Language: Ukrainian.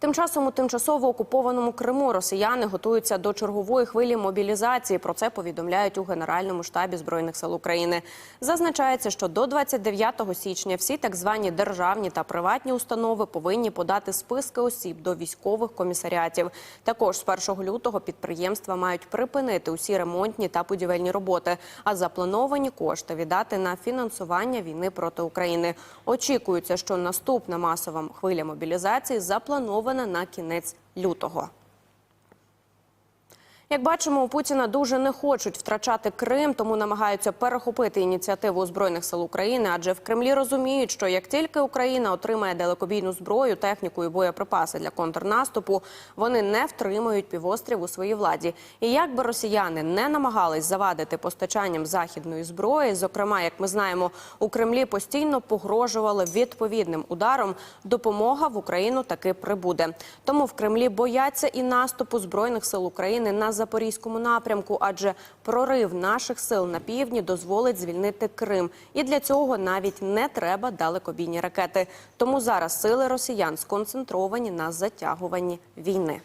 Тим часом у тимчасово окупованому Криму росіяни готуються до чергової хвилі мобілізації. Про це повідомляють у Генеральному штабі збройних сил України. Зазначається, що до 29 січня всі так звані державні та приватні установи повинні подати списки осіб до військових комісаріатів. Також з 1 лютого підприємства мають припинити усі ремонтні та будівельні роботи, а заплановані кошти віддати на фінансування війни проти України. Очікується, що наступна масова хвиля мобілізації запланована на кінець лютого. Як бачимо, у Путіна дуже не хочуть втрачати Крим, тому намагаються перехопити ініціативу збройних сил України. Адже в Кремлі розуміють, що як тільки Україна отримає далекобійну зброю, техніку і боєприпаси для контрнаступу, вони не втримують півострів у своїй владі. І як би росіяни не намагались завадити постачанням західної зброї, зокрема, як ми знаємо, у Кремлі постійно погрожували відповідним ударом. Допомога в Україну таки прибуде. Тому в Кремлі бояться і наступу збройних сил України на запорізькому напрямку, адже прорив наших сил на півдні дозволить звільнити Крим, і для цього навіть не треба далекобійні ракети. Тому зараз сили росіян сконцентровані на затягуванні війни.